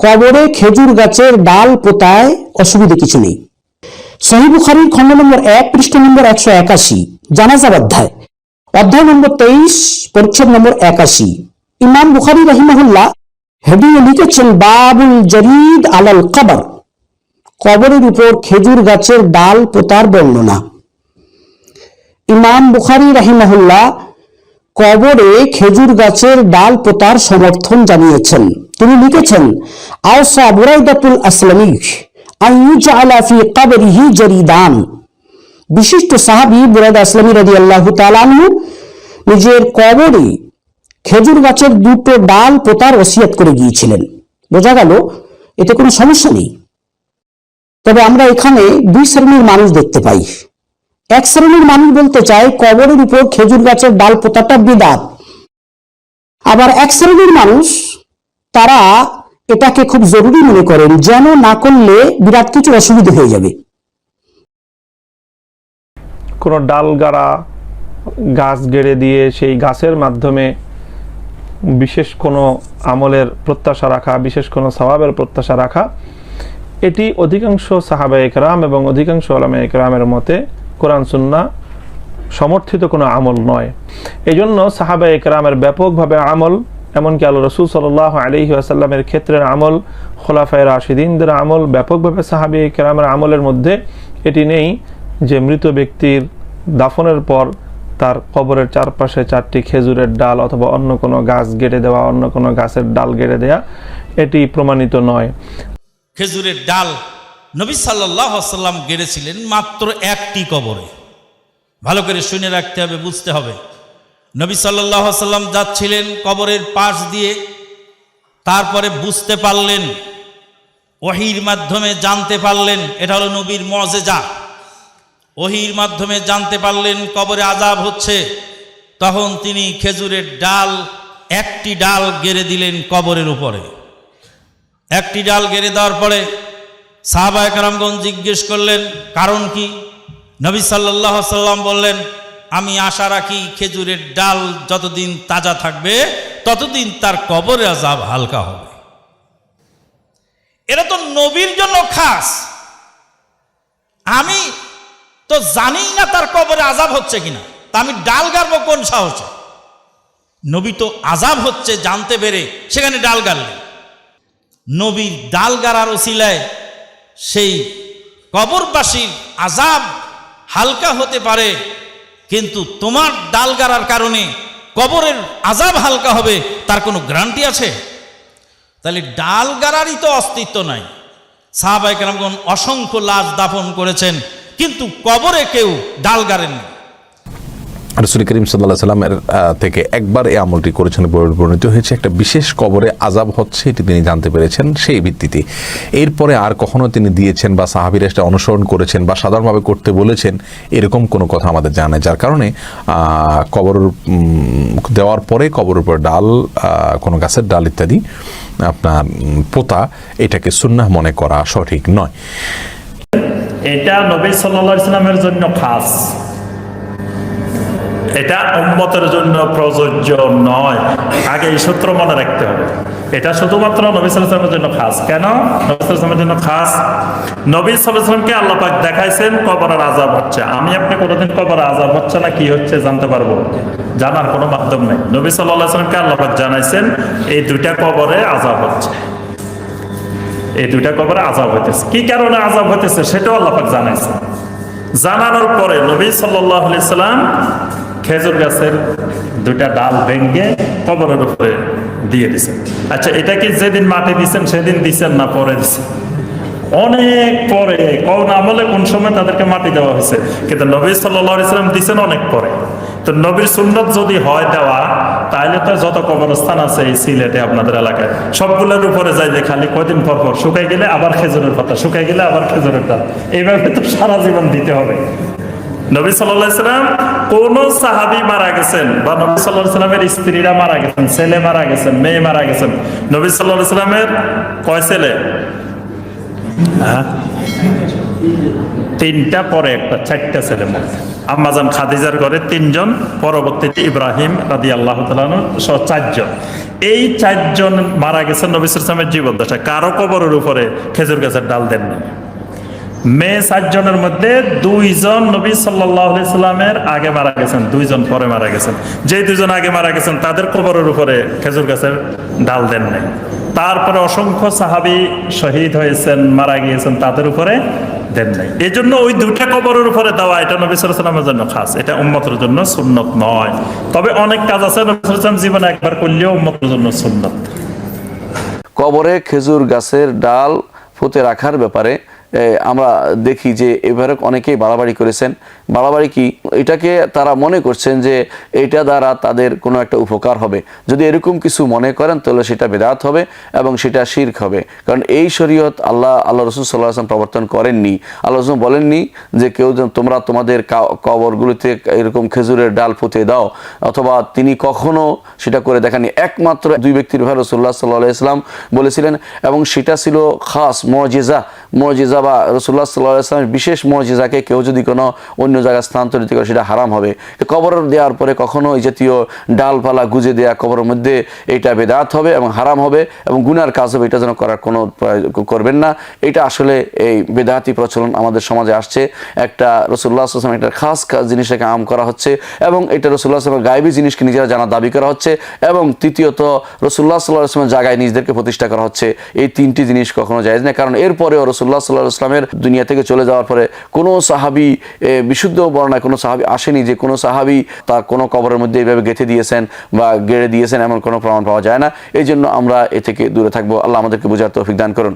কবরে খেজুর গাছের ডাল পোতায় অসুবিধে কিছু নেই। সহি বুখারির খণ্ড নম্বর এক, পৃষ্ঠ নম্বর একশো একাশি জানাজার অধ্যায় অধ্যায় নম্বর তেইশ, পরিচ্ছেদ নম্বর একাশি। ইমাম বুখারি রহিমাহুল্লাহ হেডিংয়ে লিখেছেন, বাবুল জরিদ আলাল কবর। কবরের উপর খেজুর গাছের ডাল পোতার বর্ণনা। ইমাম বুখারি রাহিমাহুল্লাহ কবরে খেজুর গাছের ডাল পোতার সমর্থন জানিয়েছেন। তিনি লিখেছেন, আওসা বুরাইদাতুল আসলামী আইয়ুজআলা ফি কবরিহি জরিদান। বিশিষ্ট সাহাবী বুরাইদা আসলামী রাদিয়াল্লাহু তাআলা আনহু নিজের কবরে খেজুর গাছের দুটো ডাল পোতার ওসিয়ত করে গিয়েছিলেন। বোঝা গেল, এতে কোনো সমস্যা নেই। তবে আমরা এখানে দুই শ্রেণির মানুষ দেখতে পাই। এক শ্রেণির মানুষ বলতে চায়, কবরের উপর খেজুর গাছের ডাল পোতাটা বিদাত। আবার এক শ্রেণির মানুষ তারা এটাকে খুব জরুরি মনে করেন যেন না করলে বিরাট কিছু অসুবিধা হয়ে যাবে। কোনো ডাল গাড়া গাছ গেড়ে দিয়ে সেই গাছের মাধ্যমে বিশেষ কোনো আমলের প্রত্যাশা রাখা, বিশেষ কোনো স্বভাবের প্রত্যাশা রাখা, এটি অধিকাংশ সাহাবা একরাম এবং অধিকাংশ আলামা একরামের মতে কোরআন সুন্না সমর্থিত কোনো আমল নয়। এই জন্য সাহাবা একরামের ব্যাপকভাবে আমল এমনকি আল্লাহ রসুল সাল আলহি আসাল্লামের ক্ষেত্রের আমল, খোলাফায় রাশিদিনদের আমল, ব্যাপকভাবে সাহাবি একরামের আমলের মধ্যে এটি নেই যে মৃত ব্যক্তির দাফনের পর তার কবরের চারপাশে চারটি খেজুরের ডাল অথবা অন্য কোনো গাছ গেড়ে দেওয়া, অন্য কোনো গাছের ডাল গেড়ে দেওয়া এটি প্রমাণিত নয়। খেজুরের ডাল নবী সাল্লাহ সাল্লাম গেড়েছিলেন মাত্র একটি কবরে। ভালো করে শুনে রাখতে হবে, বুঝতে হবে। নবী সাল্লাহ সাল্লাম যাচ্ছিলেন কবরের পাশ দিয়ে। তারপরে বুঝতে পারলেন, ওহির মাধ্যমে জানতে পারলেন, এটা হলো নবীর মজেজা। ওহির মাধ্যমে জানতে পারলেন কবরে আজাব হচ্ছে। তখন তিনি খেজুরের ডাল, একটি ডাল গেড়ে দিলেন কবরের উপরে। একটি ডাল গেড়ে দেওয়ার পরে সাহাবা একরামগঞ্জ জিজ্ঞেস করলেন, কারণ কি? নবী সাল্লাহ সাল্লাম বললেন আমি আশা রাখি খেজুরের ডাল যতদিন তাজা থাকবে, ততদিন তার কবরে আজাব হালকা হবে। এটা তো নবীর জন্য খাস। আমি তো জানি না তার কবরে আজাব হচ্ছে কিনা। তা আমি ডাল গাড়বো কোন সাহসে? নবী তো আজাব হচ্ছে জানতে পেরে সেখানে ডাল গাড়লেন। নবীর ডাল গাড়ার ওসিলায় সেই কবরবাসীর আজাব হালকা হতে পারে কিন্তু তোমার ডাল গাড়ার কারণে কবরের আজাব হালকা হবে, তার কোনো গ্রান্টি আছে? তাহলে ডাল গাড়ারই তো অস্তিত্ব নাই। সাহাবাহিক রামগণ অসংখ্য লাশ দাফন করেছেন, কিন্তু কবরে কেউ ডাল গাড়েননি। রসুল করিম সাল্লাহ সাল্লামের থেকে একবার এই আমলটি করেছেন বলে বর্ণিত হয়েছে। একটা বিশেষ কবরে আজাব হচ্ছে, এটি তিনি জানতে পেরেছেন সেই ভিত্তিতে। এরপরে আর কখনো তিনি দিয়েছেন বা সাহাবিরা সেটা অনুসরণ করেছেন বা সাধারণভাবে করতে বলেছেন, এরকম কোনো কথা আমাদের জানা যার কারণে কবর দেওয়ার পরে কবরের উপর ডাল কোনো গাছের ডাল ইত্যাদি, আপনার পোতা, এটাকে সুন্নাহ মনে করা সঠিক নয়। এটা নবী সাল্লা ইসলামের জন্য খাস। এটা উম্মতের জন্য প্রযোজ্য নয়। আগে এই সূত্র মনে রাখতে হবে। এটা শুধুমাত্র নবী সাল্লামের জন্য খাস। কেন? নবী সাল্লামের জন্য খাস। নবী সাল্লামকে আল্লাহ পাক দেখাইছেন কবরের আজাব হচ্ছে। আমি আপনি কোনোদিন কবরের আজাব হচ্ছে না, কি হচ্ছে জানতে পারব। জানার কোনো মাধ্যম নেই। নবী সাল্লাহ সাল্লামকে আল্লাহ পাক জানাইছেন, এই দুইটা কবরে আজাব হচ্ছে। এই দুইটা কবরে আজাব হইতেছে। কি কারণে আজাব হইতেছে? সেটাও আল্লাপাক জানাইছে জানানোর পরে নবী সাল্লাম খেজুর গাছের দুইটা ডাল ভেঙ্গে কবরের উপরে দিয়ে দিছেন আচ্ছা এটা কি যেদিন মাটি দিছেন, সেদিন দিছেন না পরে দিছেন? অনেক পরে। কোন আমলে কোন সময় তাদেরকে মাটি দেওয়া হয়েছে। কিন্তু নবী সাল্লাহ ইসলাম দিছেন অনেক পরে। তো নবীর সুন্নত যদি হয় দেওয়া, তাহলে তো যত কবরস্থান আছে এই সিলেটে আপনাদের এলাকায়, সবগুলোর উপরে যাই যে খালি কদিন পর পর শুকাই গেলে আবার খেজুরের পাতা শুকাই গেলে আবার খেজুরের ডাল। এইভাবে তো সারা জীবন দিতে হবে। নবী সাল্লাম কোন সাহাবি মারা গেছেন বা নবী সাল্লামের স্ত্রীরা মারা গেছেন, ছেলে মারা গেছেন, মেয়ে মারা গেছেন, নবী সাল্লামের কয় ছেলে? হ্যাঁ? তিনটা পরে একটা, চারটা ছেলে আম্মাজান খাদিজার ঘরে তিনজন, পরবর্তীতে ইব্রাহিম রাদি আল্লাহ সহ চারজন। এই চারজন মারা গেছেন নবী ইসলামের জীবন দশা কারও কবরের উপরে খেজুর গাছের ডাল দেন নাই মেয়ে সাতজনের মধ্যে দুইজন নবী সাল্লামের আগে মারা গেছেন, দুইজন পরে মারা গেছেন। যে দুইজন আগে মারা গেছেন, তাদের কবরের উপরে খেজুর গাছের ডাল দেন নাই। তারপরে অসংখ্য সাহাবি শহীদ হয়েছেন, মারা গিয়েছেন, তাদের উপরে দেন নাই। এই জন্য ওই দুইটা কবরের উপরে দেওয়া এটা নবী সাল্লামের জন্য খাস। এটা উম্মতের জন্য সুন্নত নয়। তবে অনেক কাজ আছে, নবী সাল্লাম জীবনে একবার করলেও উম্মতের জন্য সুন্নত। কবরে খেজুর গাছের ডাল পুঁতে রাখার ব্যাপারে আমরা দেখি যে এবারে অনেকেই বাড়াবাড়ি করেছেন। বাড়াবাড়ি কি? এটাকে তারা মনে করছেন যে এটা দ্বারা তাদের কোনো একটা উপকার হবে। যদি এরকম কিছু মনে করেন, তাহলে সেটা বেদাত হবে এবং সেটা শির্ক হবে। কারণ এই শরীয়ত আল্লাহ আল্লাহ রসুল সাল্লাহ আসলাম প্রবর্তন করেননি। আল্লাহ রসুল বলেননি যে কেউ যেন তোমরা তোমাদের কবরগুলিতে এরকম খেজুরের ডাল পুঁতে দাও, অথবা তিনি কখনো সেটা করে দেখাননি। একমাত্র দুই ব্যক্তির ভাই রসুল্লাহ সাল্লাহ ইসলাম বলেছিলেন, এবং সেটা ছিল খাস মজিজা। মজিজা বা রসুল্লাহ সাল্লাহ ইসলামের বিশেষ মজিজাকে কেউ যদি কোনো অন্য জায়গায় স্থানান্তরিত করে সেটা হারাম হবে। কবর দেওয়ার পরে কখনো এই জাতীয় ডালপালা গুজে দেওয়া কবরের মধ্যে এটা বেদাত হবে এবং হারাম হবে এবং গুনার কাজ হবে এটা যেন করার কোনো করবেন না। এটা আসলে এই বেদাতি প্রচলন আমাদের সমাজে আসছে। একটা রসুল্লাহ আসলাম একটা খাস জিনিসটাকে আম করা হচ্ছে এবং এটা রসুল্লাহ আসলামের গায়েবী জিনিসকে নিজেরা জানা দাবি করা হচ্ছে এবং তৃতীয়ত রসুল্লাহ সাল্লাহ আসলামের জায়গায় নিজেদেরকে প্রতিষ্ঠা করা হচ্ছে। এই তিনটি জিনিস কখনো যায় না কারণ এরপরেও রসুল্লাহ সাল্লাহ আসলামের দুনিয়া থেকে চলে যাওয়ার পরে কোনো সাহাবি এ, বিশুদ্ধ বর্ণায় কোনো সাহাবি আসেনি যে কোনো সাহাবি তার কোনো কবরের মধ্যে এইভাবে গেঁথে দিয়েছেন বা গেড়ে দিয়েছেন, এমন কোনো প্রমাণ পাওয়া যায় না। এই জন্য আমরা এ থেকে দূরে থাকব। আল্লাহ আমাদেরকে বোঝার তৌফিক দান করুন।